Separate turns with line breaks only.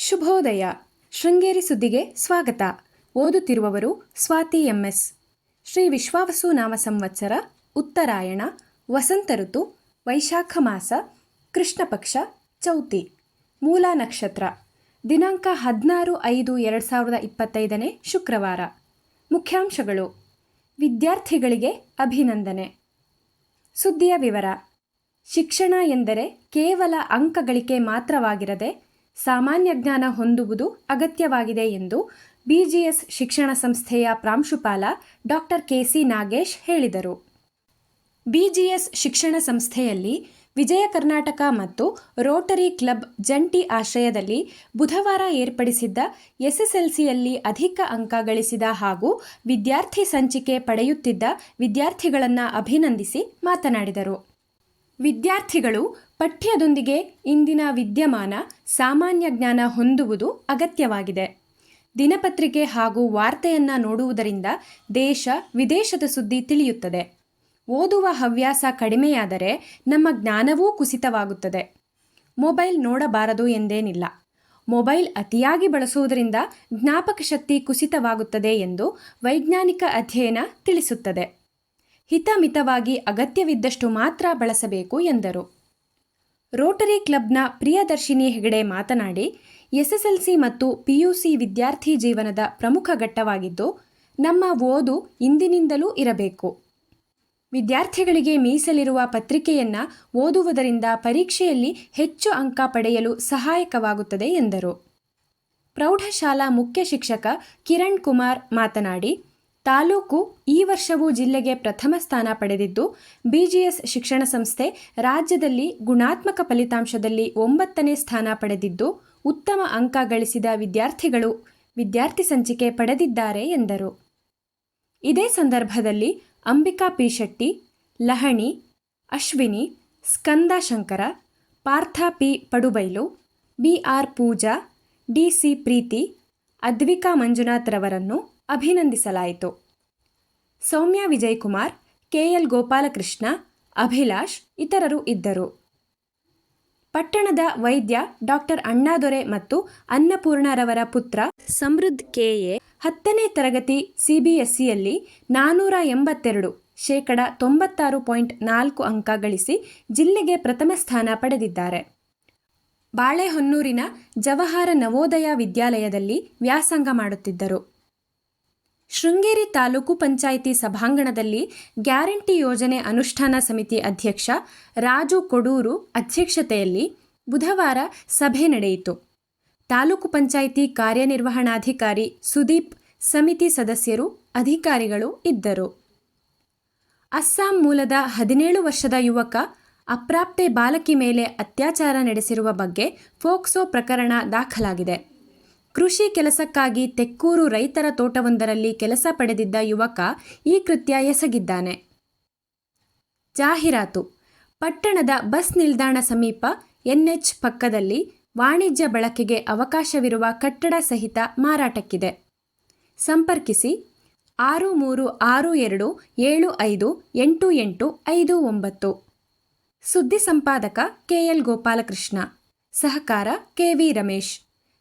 ಶುಭೋದಯ. ಶೃಂಗೇರಿ ಸುದ್ದಿಗೆ ಸ್ವಾಗತ. ಓದುತ್ತಿರುವವರು ಸ್ವಾತಿ ಎಂಎಸ್. ಶ್ರೀ ವಿಶ್ವಾವಸು ನಾಮ ಸಂವತ್ಸರ, ಉತ್ತರಾಯಣ, ವಸಂತ ಋತು, ವೈಶಾಖ ಮಾಸ ಕೃಷ್ಣ ಪಕ್ಷ ಚೌತಿ. ಮೂಲ ನಕ್ಷತ್ರ. ದಿನಾಂಕ ಹದಿನಾರು ಐದು ಎರಡು ಸಾವಿರದ ಇಪ್ಪತ್ತೈದನೇ ಶುಕ್ರವಾರ. ಮುಖ್ಯಾಂಶಗಳು. ವಿದ್ಯಾರ್ಥಿಗಳಿಗೆ ಅಭಿನಂದನೆ. ಸುದ್ದಿಯ ವಿವರ. ಶಿಕ್ಷಣ ಎಂದರೆ ಕೇವಲ ಅಂಕಗಳಿಕೆ ಮಾತ್ರವಾಗಿರದೆ ಸಾಮಾನ್ಯ ಜ್ಞಾನ ಹೊಂದುವುದು ಅಗತ್ಯವಾಗಿದೆ ಎಂದು ಬಿಜಿಎಸ್ ಶಿಕ್ಷಣ ಸಂಸ್ಥೆಯ ಪ್ರಾಂಶುಪಾಲ ಡಾಕ್ಟರ್ ಕೆಸಿ ನಾಗೇಶ್ ಹೇಳಿದರು. ಬಿಜಿಎಸ್ ಶಿಕ್ಷಣ ಸಂಸ್ಥೆಯಲ್ಲಿ ವಿಜಯ ಕರ್ನಾಟಕ ಮತ್ತು ರೋಟರಿ ಕ್ಲಬ್ ಜಂಟಿ ಆಶ್ರಯದಲ್ಲಿ ಬುಧವಾರ ಏರ್ಪಡಿಸಿದ್ದ ಎಸ್ಎಸ್ಎಲ್ಸಿಯಲ್ಲಿ ಅಧಿಕ ಅಂಕ ಗಳಿಸಿದ ಹಾಗೂ ವಿದ್ಯಾರ್ಥಿ ಸಂಚಿಕೆ ಪಡೆಯುತ್ತಿದ್ದ ವಿದ್ಯಾರ್ಥಿಗಳನ್ನು ಅಭಿನಂದಿಸಿ ಮಾತನಾಡಿದರು. ವಿದ್ಯಾರ್ಥಿಗಳು ಪಠ್ಯದೊಂದಿಗೆ ಇಂದಿನ ವಿದ್ಯಮಾನ ಸಾಮಾನ್ಯ ಜ್ಞಾನ ಹೊಂದುವುದು ಅಗತ್ಯವಾಗಿದೆ. ದಿನಪತ್ರಿಕೆ ಹಾಗೂ ವಾರ್ತೆಯನ್ನು ನೋಡುವುದರಿಂದ ದೇಶ ವಿದೇಶದ ಸುದ್ದಿ ತಿಳಿಯುತ್ತದೆ. ಓದುವ ಹವ್ಯಾಸ ಕಡಿಮೆಯಾದರೆ ನಮ್ಮ ಜ್ಞಾನವೂ ಕುಸಿತವಾಗುತ್ತದೆ. ಮೊಬೈಲ್ ನೋಡಬಾರದು ಎಂದೇನಿಲ್ಲ. ಮೊಬೈಲ್ ಅತಿಯಾಗಿ ಬಳಸುವುದರಿಂದ ಜ್ಞಾಪಕ ಶಕ್ತಿ ಕುಸಿತವಾಗುತ್ತದೆ ಎಂದು ವೈಜ್ಞಾನಿಕ ಅಧ್ಯಯನ ತಿಳಿಸುತ್ತದೆ. ಹಿತಮಿತವಾಗಿ ಅಗತ್ಯವಿದ್ದಷ್ಟು ಮಾತ್ರ ಬಳಸಬೇಕು ಎಂದರು. ರೋಟರಿ ಕ್ಲಬ್ನ ಪ್ರಿಯದರ್ಶಿನಿ ಹೆಗಡೆ ಮಾತನಾಡಿ, ಎಸ್ಎಸ್ಎಲ್ಸಿ ಮತ್ತು ಪಿಯುಸಿ ವಿದ್ಯಾರ್ಥಿ ಜೀವನದ ಪ್ರಮುಖ ಘಟ್ಟವಾಗಿದ್ದು, ನಮ್ಮ ಓದು ಇಂದಿನಿಂದಲೂ ಇರಬೇಕು. ವಿದ್ಯಾರ್ಥಿಗಳಿಗೆ ಮೀಸಲಿರುವ ಪತ್ರಿಕೆಯನ್ನ ಓದುವುದರಿಂದ ಪರೀಕ್ಷೆಯಲ್ಲಿ ಹೆಚ್ಚು ಅಂಕ ಪಡೆಯಲು ಸಹಾಯಕವಾಗುತ್ತದೆ ಎಂದರು. ಪ್ರೌಢಶಾಲಾ ಮುಖ್ಯ ಶಿಕ್ಷಕ ಕಿರಣ್ ಕುಮಾರ್ ಮಾತನಾಡಿ ತಾಲೂಕು ಈ ವರ್ಷವೂ ಜಿಲ್ಲೆಗೆ ಪ್ರಥಮ ಸ್ಥಾನ ಪಡೆದಿದ್ದು, ಬಿಜಿಎಸ್ ಶಿಕ್ಷಣ ಸಂಸ್ಥೆ ರಾಜ್ಯದಲ್ಲಿ ಗುಣಾತ್ಮಕ ಫಲಿತಾಂಶದಲ್ಲಿ ಒಂಬತ್ತನೇ ಸ್ಥಾನ ಪಡೆದಿದ್ದು, ಉತ್ತಮ ಅಂಕ ಗಳಿಸಿದ ವಿದ್ಯಾರ್ಥಿಗಳು ವಿದ್ಯಾರ್ಥಿ ಸಂಚಿಕೆ ಪಡೆದಿದ್ದಾರೆ ಎಂದರು. ಇದೇ ಸಂದರ್ಭದಲ್ಲಿ Ambika P Shetty Lahani, Ashwini, Skanda Shankara, Partha P Padubailu BR Pooja DC Preethi, Advika ಮಂಜುನಾಥ್ರವರನ್ನು ಅಭಿನಂದಿಸಲಾಯಿತು. ಸೌಮ್ಯ ವಿಜಯಕುಮಾರ್, ಕೆಎಲ್ ಗೋಪಾಲಕೃಷ್ಣ, ಅಭಿಲಾಷ್ ಇತರರು ಇದ್ದರು. ಪಟ್ಟಣದ ವೈದ್ಯ ಡಾಕ್ಟರ್ ಅಣ್ಣಾದೊರೆ ಮತ್ತು ಅನ್ನಪೂರ್ಣರವರ ಪುತ್ರ ಸಮೃದ್ಧ್ ಕೆಎ ಹತ್ತನೇ ತರಗತಿ ಸಿಬಿಎಸ್ಇಯಲ್ಲಿ ನಾನ್ನೂರ ಎಂಬತ್ತೆರಡು ಶೇಕಡ ತೊಂಬತ್ತಾರು ಪಾಯಿಂಟ್ ನಾಲ್ಕು ಅಂಕ ಗಳಿಸಿ ಜಿಲ್ಲೆಗೆ ಪ್ರಥಮ ಸ್ಥಾನ ಪಡೆದಿದ್ದಾರೆ. ಬಾಳೆಹೊನ್ನೂರಿನ ಜವಾಹರ ನವೋದಯ ವಿದ್ಯಾಲಯದಲ್ಲಿ ವ್ಯಾಸಂಗ ಮಾಡುತ್ತಿದ್ದರು. ಶೃಂಗೇರಿ ತಾಲೂಕು ಪಂಚಾಯಿತಿ ಸಭಾಂಗಣದಲ್ಲಿ ಗ್ಯಾರಂಟಿ ಯೋಜನೆ ಅನುಷ್ಠಾನ ಸಮಿತಿ ಅಧ್ಯಕ್ಷ ರಾಜು ಕೊಡೂರು ಅಧ್ಯಕ್ಷತೆಯಲ್ಲಿ ಬುಧವಾರ ಸಭೆ ನಡೆಯಿತು. ತಾಲೂಕು ಪಂಚಾಯಿತಿ ಕಾರ್ಯನಿರ್ವಹಣಾಧಿಕಾರಿ ಸುದೀಪ್, ಸಮಿತಿ ಸದಸ್ಯರು, ಅಧಿಕಾರಿಗಳು ಇದ್ದರು. ಅಸ್ಸಾಂ ಮೂಲದ ಹದಿನೇಳು ವರ್ಷದ ಯುವಕ ಅಪ್ರಾಪ್ತೆ ಬಾಲಕಿ ಮೇಲೆ ಅತ್ಯಾಚಾರ ನಡೆಸಿರುವ ಬಗ್ಗೆ ಫೋಕ್ಸೋ ಪ್ರಕರಣ ದಾಖಲಾಗಿದೆ. ಕೃಷಿ ಕೆಲಸಕ್ಕಾಗಿ ತೆಕ್ಕೂರು ರೈತರ ತೋಟವೊಂದರಲ್ಲಿ ಕೆಲಸ ಪಡೆದಿದ್ದ ಯುವಕ ಈ ಕೃತ್ಯ ಎಸಗಿದ್ದಾನೆ. ಜಾಹೀರಾತು. ಪಟ್ಟಣದ ಬಸ್ ನಿಲ್ದಾಣ ಸಮೀಪ ಎನ್ಎಚ್ ಪಕ್ಕದಲ್ಲಿ ವಾಣಿಜ್ಯ ಬಳಕೆಗೆ ಅವಕಾಶವಿರುವ ಕಟ್ಟಡ ಸಹಿತ ಮಾರಾಟಕ್ಕಿದೆ. ಸಂಪರ್ಕಿಸಿ ಆರು ಮೂರು ಆರು ಎರಡು ಏಳು ಐದು ಎಂಟು ಎಂಟು ಐದು ಒಂಬತ್ತು. ಸುದ್ದಿ ಸಂಪಾದಕ ಕೆಎಲ್ ಗೋಪಾಲಕೃಷ್ಣ. ಸಹಕಾರ ಕೆವಿ ರಮೇಶ್.